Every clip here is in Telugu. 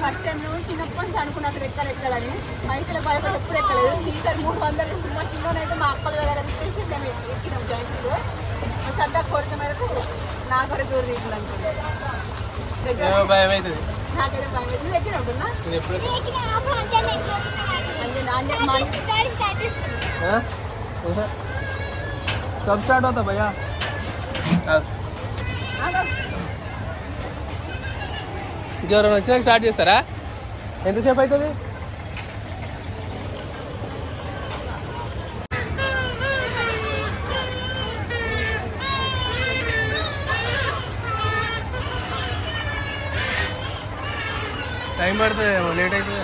ఫస్ట్ టైం నువ్వు చిన్నప్పటి నుంచి అనుకున్నా అసలు ఎక్కాలి ఎక్కాలని పైసలు భయపడి ఎప్పుడు ఎక్కలేదు ఈసారి మూడు వందలు మా చిన్నోనైతే మా అక్కల దగ్గర రిక్వెస్ట్ చేసి మేము ఎక్కినాం జాయింట్ వీల్ మా శ్రద్ధ కోరిక మేరకు నా కొరకు దూరం తీసుకుని అనుకున్నాను దగ్గర ఏమో భయం అవుతుంది నాకైతే భయం లేదు నువ్వు ఎక్కినట్టున్నా నేను ఎప్పుడు అంటే నా మా हाँ? कब स्टार्ट होता भैया జ్వరం వచ్చినాక స్టార్ట్ చేస్తారా? ఎంతసేపు అవుతుంది? టైం పడుతుంది లేట్ అవుతుంది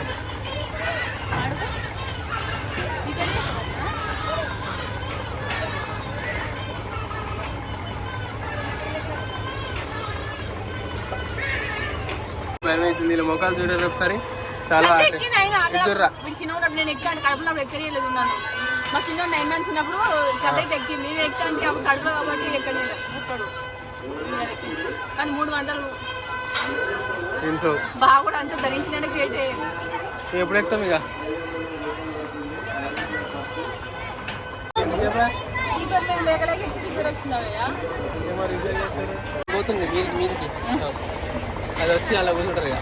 అవుతుంది. వీళ్ళ ముఖాలు చూడరు ఒకసారి. చాలా మా చిన్న నైన్ మంత్స్ ఉన్నప్పుడు సబ్జెక్ట్ ఎక్కింది. నేను అప్పుడు కడుపులో కాబట్టి ఎక్కలేదు. ముట్టాడు కానీ మూడు వందలు. బాగా కూడా అంత ధరించినట్టు క్రియేట్ ఎప్పుడు ఎక్కుతాం ఇక. పోతుంది మీదికి మీదికి. అది వచ్చి అలా కూర్చుంటారు ఇక.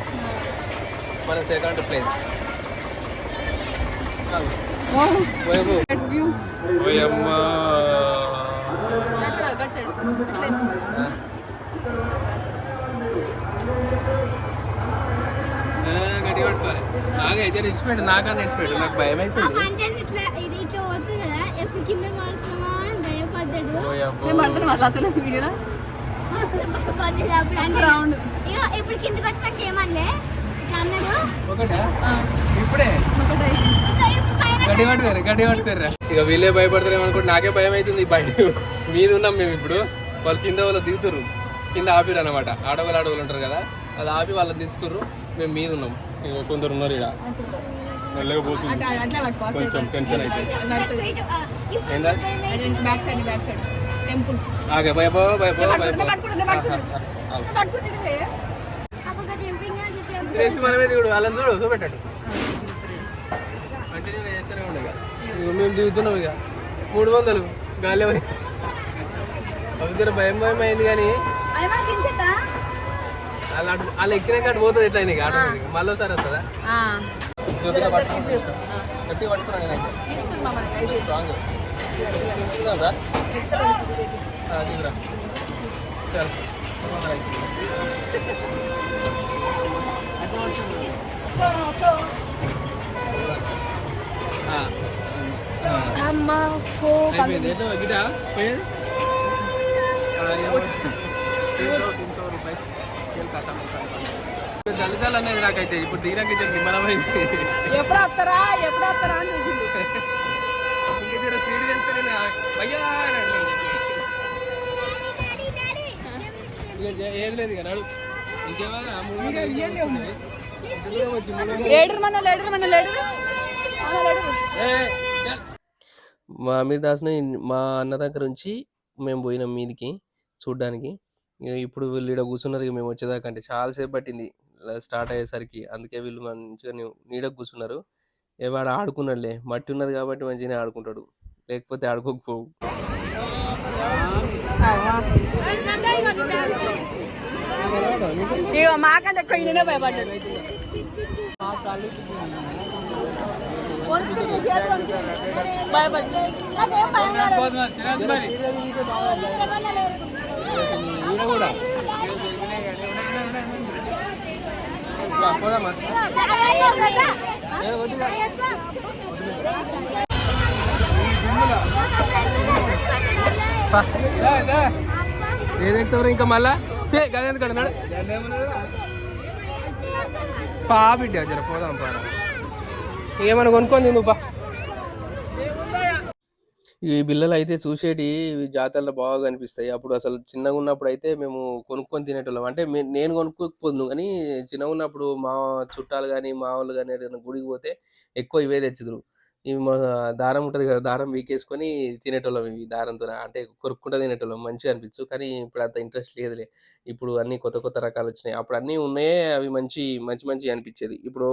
మన సెకండ్ ప్లేస్ గట్టి పట్టుకోవాలి. నాగా ఎజర్ ఇచ్చిపెట్టు నాకన్నా ఇచ్చిపెట్టు నాకు భయం అవుతుంది. ఇప్పుడు కిందకి వచ్చినాక ఏమనలే అన్నాడు ఒకటా ఇప్పుడే గడ్డి పట్టుకోరు గడ్డి పట్టుకోర్రా ఇక వీళ్ళే భయపడతారేమో అనుకుంటే నాకే భయం అవుతుంది బయట మీద ఉన్నాం మేము ఇప్పుడు వాళ్ళు కింద వాళ్ళు దిగుతుర్రు కింద ఆపిరు అనమాట ఆడవాళ్ళు ఆడవాళ్ళు ఉంటారు కదా అది ఆపి వాళ్ళని దిస్తుర్రు మేము మీద ఉన్నాం ఇక కొందరు ఉన్నారు ఇక్కడ అట్లా పట్టుకో కొంచెం టెన్షన్ ఏందా టెంపుల్. ఆగే పట్టుకుంటే అప్పుడు జంపింగ్ అని చెప్పి నెక్స్ట్ మనమే దిగుడు వాళ్ళని చూడు చూపెట్టాడు. చేస్తూనే ఇక. ఇక మేము దిగుతున్నాం ఇక. మూడు వందలు గాలి అవుతారు భయం భయం అయింది కానీ అటు వాళ్ళు ఎక్కినాక అటు పోతుంది ఎట్లా ఆట మళ్ళీ ఒకసారి వస్తుందా? గట్టిగా పట్టుకున్నాను గట్టిగా పట్టుకున్నాను నేనైతే స్ట్రాంగ్. దిగుదాంరా అమ్మ ఫో అయిపోయింది ఎట్లా పోయేది అనేది నాకైతే ఇప్పుడు దిగినాక ఇచ్చిన నిమ్మలమైంది ఎప్పుడు వస్తారా ఎప్పుడు వస్తారా అని చూసింది. జర స్పీడ్ అయ్యా ఏది లేదు నడు. మా అమీర్ దాస్ని మా అన్న దగ్గర నుంచి మేము పోయినాం మీదికి చూడ్డానికి. ఇక ఇప్పుడు వీళ్ళు ఇక్కడ కూర్చున్నారు ఇక మేము వచ్చేదాకా అంటే చాలాసేపు పట్టింది. స్టార్ట్ అయ్యేసరికి. అందుకే వీళ్ళు మంచిగా నీ- నీడకు కూర్చున్నారు. ఏ వాడు ఆడుకున్నాడులే మట్టి ఉన్నది కాబట్టి మంచిగానే ఆడుకుంటాడు. లేకపోతే ఆడుకోకపోవు. మాకంటే ఎక్కువ ఈయననే భయపడ్డాడు. భయపడ్డాడు. ఈడ ఇంకా మళ్ళా? చే గదే ఎందుకు అన్నాడు పా బిడ్డ జర పోదాం పా. ఏమైనా కొనుక్కొని నువ్వు పా. ఈ బిల్లలు అయితే చూసేటి జాతరలో బాగా కనిపిస్తాయి. అప్పుడు అసలు చిన్నగా ఉన్నప్పుడు అయితే మేము కొనుక్కొని తినేటోళ్ళం. అంటే మే- నేను కొనుక్కోకపోదును కానీ చిన్నగా ఉన్నప్పుడు మా చుట్టాలు కానీ మా వాళ్ళు కానీ గుడికి పోతే ఎక్కువ ఇవే తెచ్చుదురు ఇవి మా దారం ఉంటుంది కదా! దారం వీకేసుకొని తినేటోళ్ళం ఇవి దారంతో అంటే కొరుక్కుంటూ తినేటోళ్ళం. మంచిగా అనిపించు. కానీ ఇప్పుడు అంత ఇంట్రెస్ట్ లేదులే. ఇప్పుడు అన్నీ కొత్త కొత్త రకాలు వచ్చినాయి అప్పుడు అన్నీ ఉన్నాయే అవి మంచి మంచి మంచి అనిపించేది. ఇప్పుడు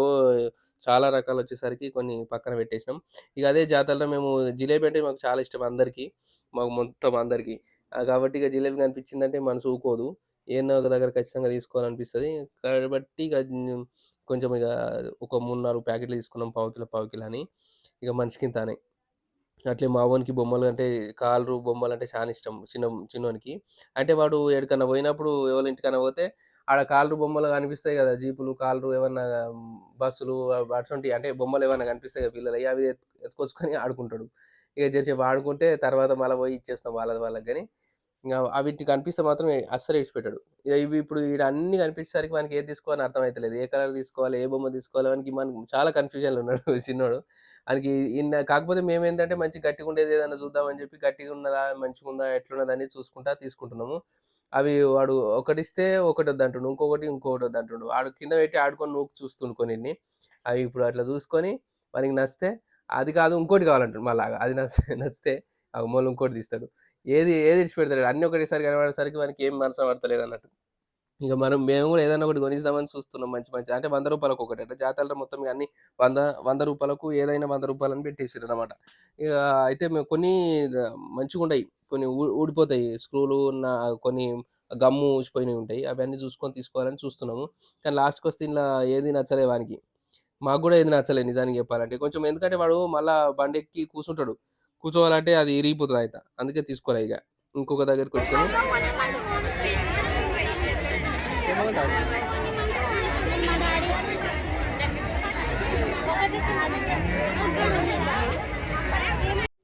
చాలా రకాలొచ్చేసరికి కొన్ని పక్కన పెట్టేసినాం. ఇక అదే జాతరలో మేము జిలేబీ అంటే మాకు చాలా ఇష్టం అందరికీ. మాకు మొత్తం అందరికీ కాబట్టి ఇక జిలేబీ కనిపించిందంటే మనసు ఊకోదు. ఏదో ఒక దగ్గర ఖచ్చితంగా తీసుకోవాలనిపిస్తుంది కాబట్టి ఇక కొంచెం ఇక ఒక 3, 4 ప్యాకెట్లు తీసుకున్నాం. పావు కిలో, పావు కిలో అని. ఇక మనిషికి అని. అట్లే మావోనికి బొమ్మలు అంటే కాళ్ళు బొమ్మలు అంటే చాలా ఇష్టం. చిన్న చిన్నోనికి. అంటే వాడు ఎక్కడికన్నా పోయినప్పుడు ఎవరి ఇంటికన్నా పోతే ఆడ కాళ్ళు బొమ్మలు కనిపిస్తాయి కదా! జీపులు, కాలు ఏమన్నా బస్సులు అటువంటి అంటే బొమ్మలు ఏమన్నా కనిపిస్తాయి కదా పిల్లలు అవి ఎత్తుకొచ్చుకొని ఆడుకుంటాడు. ఇక చేసేపు ఆడుకుంటే తర్వాత మళ్ళీ పోయి ఇచ్చేస్తాం వాళ్ళది వాళ్ళకి కానీ ఇంకా అవిటిని కనిపిస్తే మాత్రం అస్సలు విడిచిపెట్టాడు ఇవి ఇప్పుడు ఈడ అన్నీ కనిపించేసరికి మనకి ఏది తీసుకోవాలని అర్థమైతలేదు. ఏ కలర్ తీసుకోవాలి? ఏ బొమ్మ తీసుకోవాలి? వానికి మనకి చాలా కన్‌ఫ్యూజన్‌లో ఉన్నాడు చిన్నోడు. ఆనికి ఇన్న కాకపోతే మేమేందంటే మంచి గట్టిగుండేది ఏదైనా చూద్దామని చెప్పి గట్టిగా ఉన్నదా మంచిగుందా? అని చూసుకుంటా తీసుకుంటున్నాము. అవి వాడు ఒకటిస్తే ఒకటొద్దంటుండు. ఇంకొకటి ఇంకొకటి వద్దంటుండు ఆడు కింద పెట్టి ఆడుకొని నూకి చూస్తుండు కొన్నిటిని. అవి ఇప్పుడు అట్లా చూసుకొని మనకి నచ్చితే అది కాదు ఇంకోటి కావాలంటాడు మళ్ళా. అది నచ్చితే నచ్చితే ఆ మూలం ఇంకోటి తీస్తాడు. ఏది ఏది ఇచ్చి పెడతాడు అన్ని ఒకటేసారి కనబడేసరికి వానికి ఏం మనసు పడతలేదు అన్నట్టు ఇక మనం మేము కూడా ఏదైనా ఒకటి కొనిస్తామని చూస్తున్నాం మంచి మంచి అంటే వంద రూపాయలకు ఒకటి అంటే జాతరలో మొత్తం ఇగ వంద వంద రూపాయలకు ఏదైనా వంద రూపాయలని పెట్టేసారు అనమాట ఇక అయితే మేము కొన్ని మంచిగా ఉంటాయి కొన్ని ఊ ఊడిపోతాయి. స్క్రూలు ఉన్న కొన్ని గమ్ము ఊసిపోయినయి ఉంటాయి. అవన్నీ చూసుకొని తీసుకోవాలని చూస్తున్నాము. కానీ లాస్ట్కి వస్తే ఇంట్లో ఏది నచ్చలే వానికి. మాకు కూడా ఏది నచ్చలేదు నిజానికి చెప్పాలంటే. కొంచెం ఎందుకంటే వాడు మళ్ళీ బండి ఎక్కి కూర్చుంటాడు కూర్చోవాలంటే అది ఇరిగిపోతదయత. అందుకే తీసుకోలే ఇక ఇంకొక దగ్గరికి ఏమన్నాడు?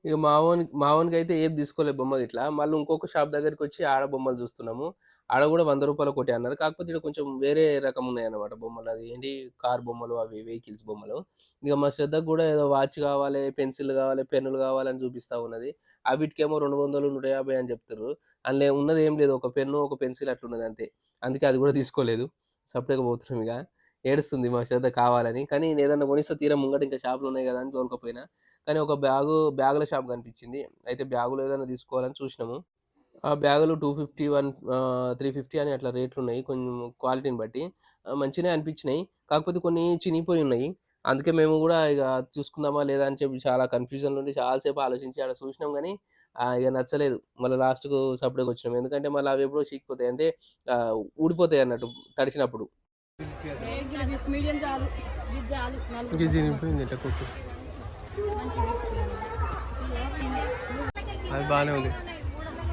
ఇక మావోని మావోనికి అయితే ఏం తీసుకోలేదు తీసుకోలే బొమ్మ గిట్లా. మళ్ళీ ఇంకొక షాప్ దగ్గరికి వచ్చి ఆడ బొమ్మలు చూస్తున్నాము. ఆడ కూడా వంద రూపాయలు కొట్టి అన్నారు. కాకపోతే ఇక్కడ కొంచెం వేరే రకం ఉన్నాయన్నమాట బొమ్మలు. అది ఏంటి కార్ బొమ్మలు అవి వెహికల్స్ బొమ్మలు. ఇక మా శ్రద్ధకు కూడా ఏదో వాచ్ కావాలి, పెన్సిల్ కావాలి, పెన్నులు కావాలని చూపిస్తా ఉన్నది. అవిటికేమో 200, 150 అని చెప్తారు అందులో ఉన్నది ఏం లేదు. ఒక పెన్ను, ఒక పెన్సిల్ అట్లున్నది అంతే. అందుకే అది కూడా తీసుకోలేదు. సప్పుడేక పోతున్నాం ఇక ఏడుస్తుంది మా శ్రద్ధ కావాలని. కానీ నేను ఏదన్నా కొనిస్తే తీరా ముంగట ఇంకా షాపులు ఉన్నాయి కదా అని తోలుకపోయినా. కానీ ఒక బ్యాగు బ్యాగుల షాప్ కనిపించింది. అయితే బ్యాగులు ఏదైనా తీసుకోవాలని చూసినాము. ఆ బ్యాగులు 250 వన్ ఆహ్, 350 అని అట్లా రేట్లున్నాయి. కొంచెం క్వాలిటీని బట్టి. మంచిగానే అనిపించినాయి. కాకపోతే కొన్ని చినిగిపోయి ఉన్నాయి. అందుకే మేము గూడా ఇగ చూసుకుందామా లేదా అని చెప్పి చాలా కన్‌ఫ్యూజన్‌లో ఉండి చాలా సేపు ఆలోచించి ఆడ చూసినాం గానీ ఆహ్, ఇగ నచ్చలేదు. మళ్ళా లాస్ట్‌కు సప్పుడేక వచ్చినాం. ఎందుకంటే మళ్ళీ అవి ఎప్పుడో చీకిపోతాయి. అంటే ఊడిపోతాయి అన్నట్టు తడిచినప్పుడు. అది బానే ఉంది.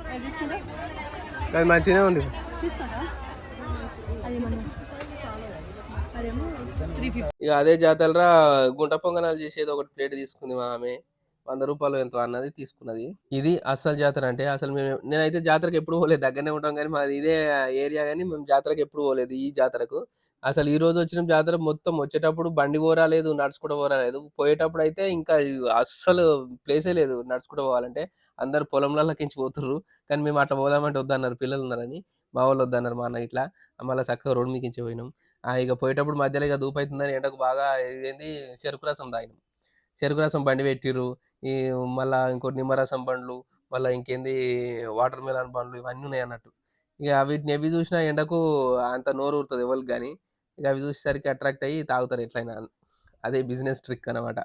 అది మంచిగానే ఉంది. తీసుకుంటా? అది మనం అదేమో 350 ఇక అదే జాతరలో గుంట పొంగనాలు చేసేది ఒకటి ప్లేట్ తీసుకుంది మా ఆమె. రూ. 100 ఎంతో అన్నది తీసుకున్నది. ఇది అస్సలు జాతర అంటే అసలు మేము నేనైతే జాతరకి ఎప్పుడు పోలేదు. దగ్గరనే ఉంటాం గానీ మాది ఇదే ఏరియా గానీ మేము జాతరకి ఎప్పుడు పోలేదు ఈ జాతరకు. అసలు ఈ రోజు వచ్చిన జాతర మొత్తం వచ్చేటప్పుడు బండి పోరా లేదు, నడుచుకుంటూ పోరా లేదు. అయితే ఇంకా అస్సలు ప్లేసే లేదు నడుచుకుంటూ పోవాలంటే. అందరు పొలంలకించి పోతుర్రు. కానీ మేము అట్లా పోదామంటే వద్దన్నారు పిల్లలున్నారని. మా వాళ్ళు వద్దన్నారు మా అన్న ఇట్లా మళ్ళీ చక్కగా రోడ్ మీకించి పోయినాం. ఇక పోయేటప్పుడు మధ్యలో ఇక దూపైతుందని ఎండకు బాగా ఇదేంది చెరుకు రసం తాగినాం. చెరుకు రసం బండి పెట్టిర్రు. ఈ మళ్ళీ ఇంకోటి నిమ్మరసం బండ్లు, మళ్ళీ ఇంకేంది వాటర్ మిలన్ బండ్లు ఇవన్నీ ఉన్నాయన్నట్టు. ఇక వీటిని ఎవి చూసినా ఎండకు అంత నోరు ఊరుతుంది ఎవరికి కానీ ఇక అవి చూసేసరికి అట్రాక్ట్ అయ్యి తాగుతారు ఎట్లైనా. అదే బిజినెస్ ట్రిక్ అన్నమాట.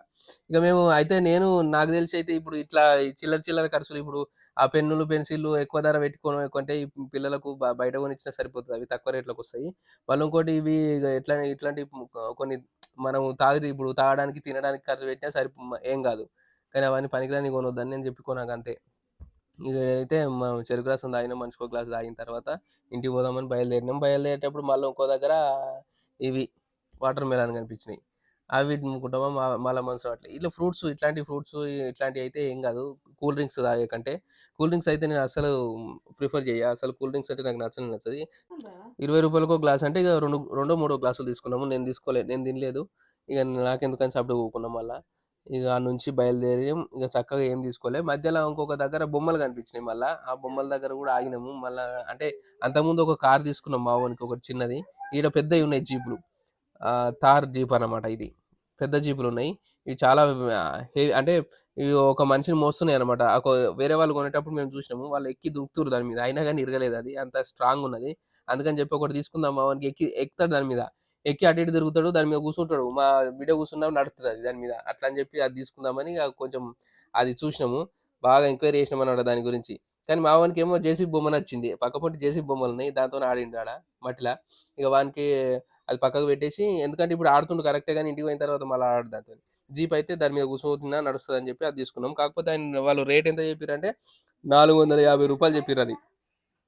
ఇక మేము అయితే నేను నాకు తెలిసి అయితే ఇప్పుడు ఇట్లా ఈ చిల్లర చిల్లర ఖర్చులు ఇప్పుడు ఆ పెన్నులు, పెన్సిళ్ళు ఎక్కువ ధర పెట్టుకోవడం కొన కొంటే ఈ పిల్లలకు బయట కొనిచ్చినా సరిపోతుంది అవి తక్కువ రేట్లకొస్తాయి. వాళ్ళు ఇంకోటి ఇవి ఎట్లా ఇట్లాంటి కొన్ని మనం తాగితే ఇప్పుడు తాగడానికి, తినడానికి ఖర్చు పెట్టినా సరిపో ఏం కాదు కానీ అవన్నీ పనికిరాని కొనొద్దని నేను చెప్పి అంతే ఇదైతే అయితే మనం చెరుకు రసం తాగినాం. మనిషికో గ్లాస్ తాగిన తర్వాత ఇంటికి పోదామని బయలుదేరినాం. బయలుదేరేటప్పుడు మళ్ళీ ఇంకో దగ్గర ఇవి వాటర్ మిలన్ కనిపించినాయి. అవి తినుకుంటామా మ మళ్ళా మనసు రావట్లే. ఇట్లా ఫ్రూట్స్ ఇట్లాంటి ఫ్రూట్స్ ఇట్లాంటివి అయితే ఏం కాదు కూల్ డ్రింక్స్ తాగే కంటే. కూల్ డ్రింక్స్ అయితే నేను అస్సలు ప్రిఫర్ చేయ అసలు కూల్ డ్రింక్స్ అంటే నాకు నచ్చని నచ్చది. ఇరవై రూపాయలకు గ్లాస్ అంటే ఇక రెండు రెండో, మూడో గ్లాసులు తీసుకున్నాము. నేను తీసుకోలేదు నేను తినలేదు. ఇక నాకెందుకని సప్పుడేక పోకున్నాం మళ్ళీ ఇక ఆడ నుంచి బయలుదేరాం. ఇక చక్కగా ఏం తీసుకోలే. మధ్యలో ఇంకొక దగ్గర బొమ్మలు కనిపించినాయి మళ్ళా. ఆ బొమ్మల దగ్గర గూడా ఆగినాము. మళ్ళా అంటే అంతకుముందు ఒక కార్ తీసుకున్నాం మా వోనికి ఒకటి చిన్నది. ఈడ పెద్దయి ఉన్నాయి జీపులు. థార్ జీప్ అన్నమాట ఇది. పెద్ద జీపులు ఉన్నాయి ఇవి చాలా హెవీ అంటే ఇవి ఒక మనిషిని మోస్తున్నాయి అనమాట వేరే వాళ్ళు కొనేటప్పుడు మేము చూసినాము వాళ్ళు ఎక్కి దుక్కుతురు దాని మీద అయినా కానీ ఇరగలేదు అది అంత స్ట్రాంగ్ ఉన్నది అందుకని చెప్పి ఒకటి తీసుకుందాం వానికి ఎక్కి ఎక్కుతాడు దాని మీద ఎక్కి అటు ఇటు తిరుగుతాడు దాని మీద కూర్చుంటాడు. మా వీడియో కూర్చున్నాం నడుస్తుంది అది దాని మీద. అట్లా అని చెప్పి అది తీసుకుందామని కొంచెం అది చూసినాము. బాగా ఎంక్వైరీ చేసినాం అన్నమాట దాని గురించి. కానీ మా వానికి ఏమో జేసీ బొమ్మ నచ్చింది. పక్కపొంటి జేసీ బొమ్మలు ఉన్నాయి దాంతో ఆడిండు ఆడ మట్టిలా. ఇక వానికి అది పక్కకు పెట్టేసి ఎందుకంటే ఇప్పుడు ఆడుతుండు కరెక్టే కానీ ఇంటికి పోయిన తర్వాత మళ్ళీ ఆడు దాంతో జీప్ అయితే దాని మీద కూర్చోతున్నా నడుస్తుంది అని చెప్పి అది తీసుకున్నాం కాకపోతే ఆయన వాళ్ళు రేట్ ఎంత చెప్పారంటే నాలుగు వందల యాభై రూపాయలు చెప్పారు అది.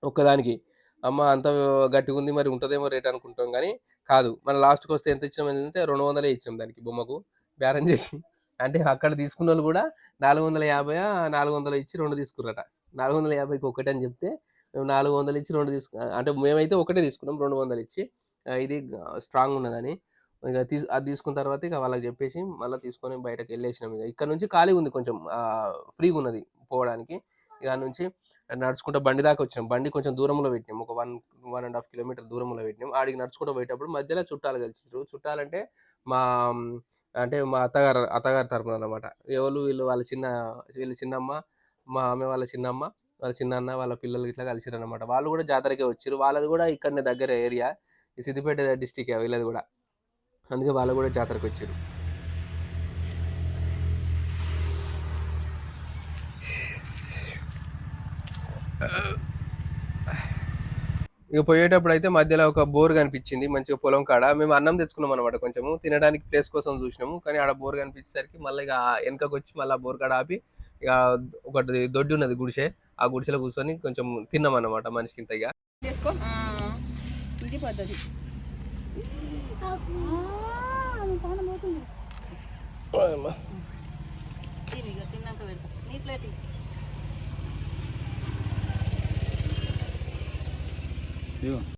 ఒక్కదానికి. అమ్మ అంత గట్టిగా ఉంది మరి ఉంటుందేమో రేట్ అనుకుంటాం కానీ కాదు. మన లాస్ట్కి వస్తే ఎంత ఇచ్చినాం అంటే రెండు వందలే ఇచ్చాం దానికి బొమ్మకు. బేరం చేసి. అంటే అక్కడ తీసుకున్న వాళ్ళు కూడా నాలుగు వందల యాభై నాలుగు వందలు ఇచ్చి రెండు తీసుకురట నాలుగు వందల యాభైకి ఒకటి అని చెప్తే మేము నాలుగు వందలు ఇచ్చి రెండు తీసుకు అంటే మేమైతే ఒకటే తీసుకున్నాం రెండు వందలు ఇచ్చి ఇది స్ట్రాంగ్ ఉన్నదని. ఇక తీసు అది తీసుకున్న తర్వాత ఇక వాళ్ళకి చెప్పేసి మళ్ళీ తీసుకొని బయటకు వెళ్ళేసినాం ఇక. ఇక్కడ నుంచి ఖాళీ ఉంది కొంచెం. ఫ్రీగా ఉన్నది పోవడానికి. ఇక నుంచి నడుచుకుంటూ బండి దాకా వచ్చినాం. బండి కొంచెం దూరంలో పెట్టినాం. ఒక one one and half kilometer దూరంలో పెట్టినాం. ఆడికి నడుచుకుంటూ పోయేటప్పుడు మధ్యలో చుట్టాలు కలిసిరు చుట్టాలంటే మా అంటే మా అత్తగారు అత్తగారి తరపున అనమాట ఎవరు వీళ్ళు వాళ్ళ చిన్న వీళ్ళ చిన్నమ్మ మా ఆమె వాళ్ళ చిన్నమ్మ వాళ్ళ చిన్నన్న వాళ్ళ పిల్లలు ఇట్లా కలిసిరు అనమాట వాళ్ళు కూడా జాతరకే వచ్చారు వాళ్ళది కూడా ఇక్కడనే దగ్గర ఏరియా. ఈ సిద్దిపేట డిస్టిక్ వీళ్ళది కూడా. అందుకే వాళ్ళు కూడా జాతరకు వచ్చారు ఇక పోయేటప్పుడు అయితే మధ్యలో ఒక బోర్ కనిపించింది మంచిగా పొలం కాడ. మేము అన్నం తెచ్చుకున్నాం అనమాట కొంచెము. తినడానికి ప్లేస్ కోసం చూసినాము కానీ ఆడ బోర్ కనిపించేసరికి మళ్ళీ ఇక వెనకకు వచ్చి మళ్ళీ బోర్ కాడ ఆపి ఇక ఒకటి దొడ్డి ఉన్నది గుడిసె. ఆ గుడిసెలో కూర్చొని కొంచెం తిన్నాం అనమాట మనిషికి ఇంత ఇక. చేసుకో ఇది పద్ధతి తిని ఇక తిన్నాక పెడతా నీ ప్లేట్ ఇవ్వు.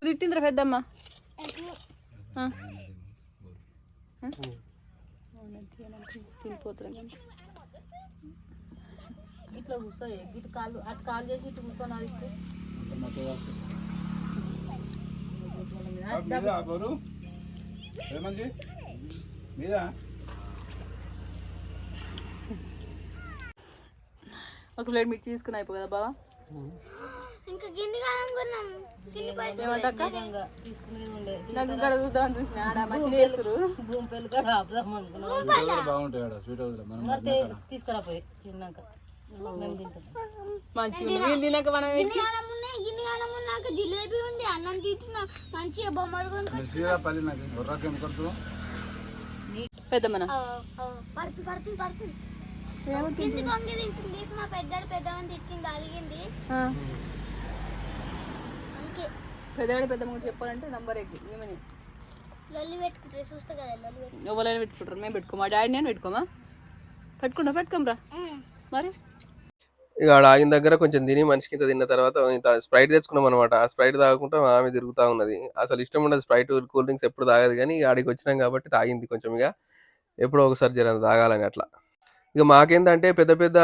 తిట్టిందిరా పెద్దమ్మ? తినిపోతున్నా ఇట్లా కూర్చో ఇటు కాలు అటు కాలు చేసి ఇటు కూర్చోన్నారు ఇప్పుడు ఒక ప్లేట్ మిర్చి తీసుకుని అయిపో కదా బావా? ఇంకా గిన్నె కాలం కొన్నాం గిన్నె పైసలు తిన్నాక. తిన్నాక. మనం గిన్నె కాలం ఉన్నాక జిలేబీ ఉంది అన్నం తింటున్నా. మంచిగా బొమ్మలు కొడుతు పెద్దమ్మన? పడుతుంది పడుతుంది పడుతుంది కింది కొంగి తింటుంది. మా పెద్దడు పెద్దవని తిట్టింది అలిగింది. పెద్దవాడి పెద్దమ్మ కూడా చెప్పాలంటే నంబర్ ఎక్కి ఏమని? లొల్లి పెట్టుకుంటే చూస్తా కదా లొల్లి పెట్టుకుంటే ఎవరైనా పెట్టుకుంటారు? మేము పెట్టుకోమా? మా డాడీ నేను పెట్టుకోమా? పెట్టుకుంటా పెట్టుకోమరా? మరి? ఇక ఆడ ఆగిన దగ్గర కొంచెం తిని మనిషికి ఇంత తిన్న తర్వాత ఇంత స్ప్రైట్ తెచ్చుకున్నాం అనమాట ఆ స్ప్రైట్ తాగకుండా ఆమె తిరుగుతూ ఉన్నది. అసలు ఇష్టం ఉండదు స్ప్రైట్ కూల్ డ్రింక్స్ ఎప్పుడు తాగదు కానీ ఆడికి వచ్చినాం కాబట్టి తాగింది కొంచెం ఇక. ఎప్పుడో ఒకసారి జర తాగాలని అట్లా. ఇక మాకేందంటే పెద్ద పెద్ద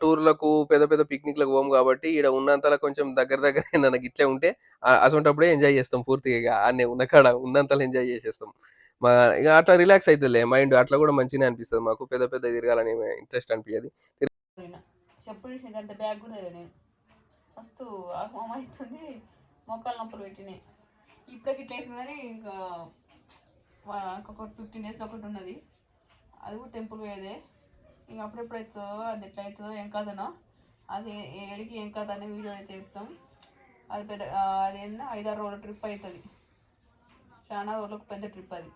టూర్లకు పెద్ద పెద్ద పిక్నిక్లకు పోము కాబట్టి ఇక్కడ ఉన్నంతలో కొంచెం దగ్గర దగ్గర నాకు ఇట్లే ఉంటే ఆ- అటువంటిప్పుడే ఎంజాయ్ చేస్తాం పూర్తిగా ఇక. అన్నీ ఉన్న కాడ ఉన్నంతలో ఎంజాయ్ చేసేస్తాం. మా ఇక అట్లా రిలాక్స్ అవుతుందిలే మైండ్ అట్లా కూడా మంచిగానే అనిపిస్తుంది మాకు. పెద్ద పెద్ద తిరగాలని ఇంట్రెస్ట్ అనిపించదు చెప్పుడు అంత బ్యాగ్ కూడా తెలియదు నేను మస్తు హోమ్ అవుతుంది. మొక్కలు నొప్పులు పెట్టినాయి. ఇప్పటికి ఇట్లా అవుతుంది కానీ ఇంకా వా- ఇంకొక ఫిఫ్టీన్ డేస్లో ఒకటి ఉన్నది. అది కూడా టెంపుల్ పోయేదే. ఇంక అప్పుడెప్పుడు అవుతుందో అది ఎట్లా అవుతుందో ఏం కాదనో అది ఏడికి ఏం కాదు అనే వీడియో అయితే చెప్తాం. అది పెద్ద అది ఏంటంటే ఐదారు రోజుల ట్రిప్ అవుతుంది. చాలా రోజులకు పెద్ద ట్రిప్ అది.